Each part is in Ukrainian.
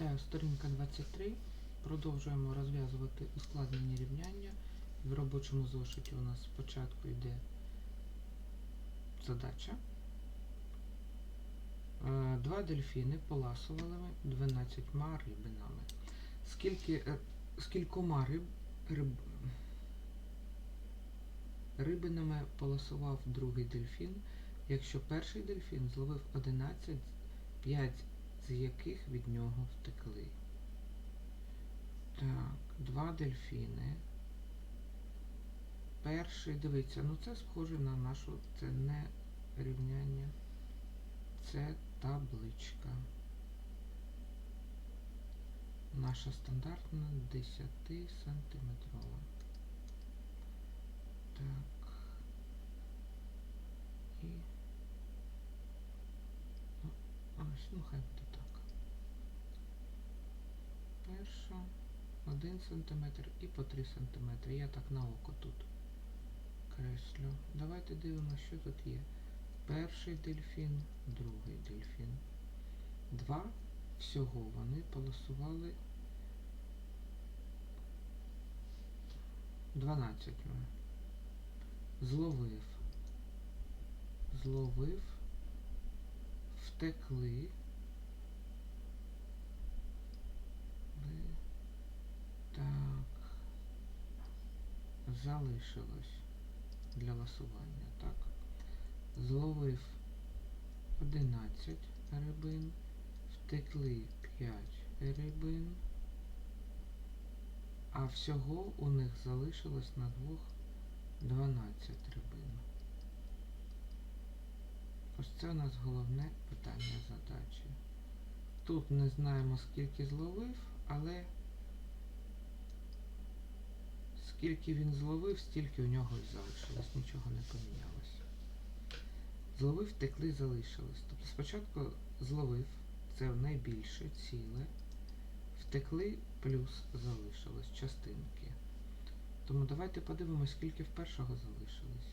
Вітаю, сторінка 23. Продовжуємо розв'язувати ускладнені рівняння. В робочому зошиті у нас спочатку йде задача. Е, Два дельфіни поласували 12 рибинами. Скільки, е, скількома риб, риб, рибинами поласував другий дельфін, якщо перший дельфін зловив 11, 5 з яких від нього втекли. Так, два дельфіни. Перший, дивіться, ну це схоже на нашу, це не рівняння, це табличка. Наша стандартна 10 сантиметрова. Так. І ну, ось, ну хай так. 1 см і по 3 см. Я так на око тут креслю. Давайте дивимося, що тут є. Перший дельфін, другий дельфін. Два всього вони полосували 12. Зловив. Зловив. Втекли. Ви- Так. Залишилось для ласування, так? Зловив 11 рибин, втекли 5 рибин, а всього у них залишилось на двох 12 рибин. Ось це у нас головне питання задачі. Тут не знаємо скільки зловив, але скільки він зловив, стільки у нього і залишилось, нічого не помінялося. Зловив, втекли, залишилось. Тобто спочатку зловив, це найбільше ціле, втекли плюс залишилось частинки. Тому давайте подивимось, скільки в першого залишилось.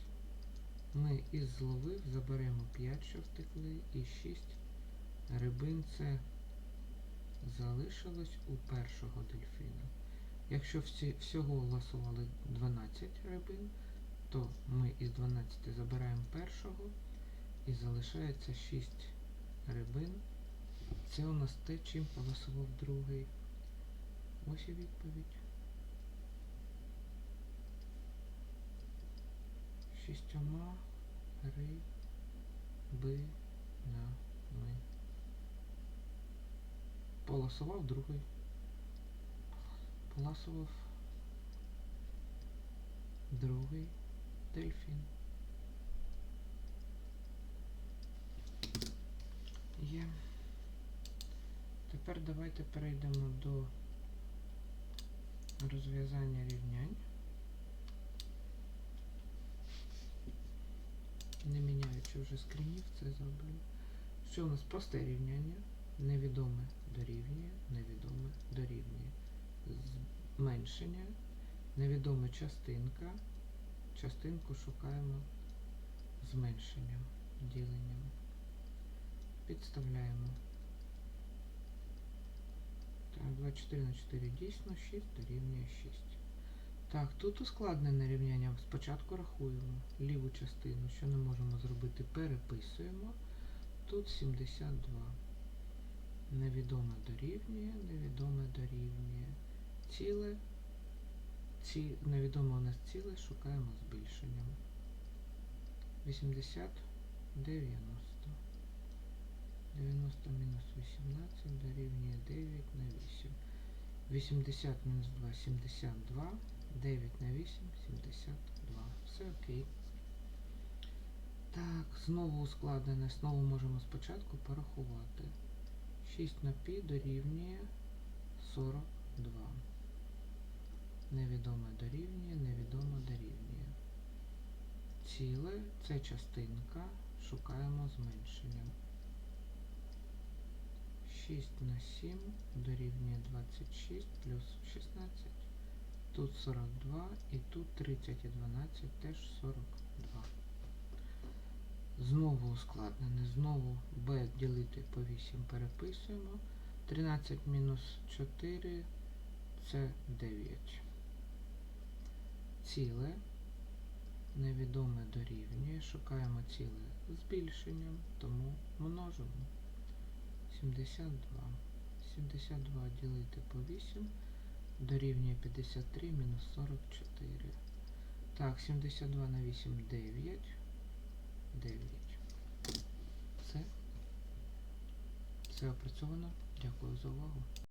Ми із зловив заберемо 5, що втекли, і 6 рибин це залишилось у першого дельфіна. Якщо всього ласували 12 рибин, то ми із 12 забираємо першого і залишається 6 рибин. Це у нас те, чим поласував другий. Ось і відповідь. Шістьома рибинами. Поласував другий. Поласував другий дельфін. Є. Тепер давайте перейдемо до розв'язання рівнянь. Не міняючи вже скрінів, це зроблю. Що у нас просте рівняння? Невідоме дорівнює, невідоме дорівнює. Зменшення, невідома частинка. Частинку шукаємо зменшенням, діленням. Підставляємо. Так, 24 на 4 дійсно 6 дорівнює 6. Так, тут ускладнене рівняння. Спочатку рахуємо ліву частину, що не можемо зробити, переписуємо. Тут 72. Невідоме дорівнює, невідоме дорівнює. Ціле, ці, невідоме у нас ціле, шукаємо збільшенням. 80, 90. 90 мінус 18 дорівнює 9 на 8. 80 мінус 2 72. 9 на 8 72. Все окей. Так, знову ускладнене. Знову можемо спочатку порахувати. 6 на пі дорівнює 42. Невідоме дорівнює, невідоме дорівнює. Ціле це частинка. Шукаємо зменшенням. 6 на 7 дорівнює 26 плюс 16. Тут 42 і тут 30 і 12 теж 42. Знову ускладнене. Знову b ділити по 8 переписуємо. 13 мінус 4 це 9. Ціле невідоме дорівнює. Шукаємо ціле збільшенням, тому множимо. 72. 72 ділити по 8 дорівнює 53 мінус 44. Так, 72 на 8 9. 9. Все. Все опрацьовано. Дякую за увагу.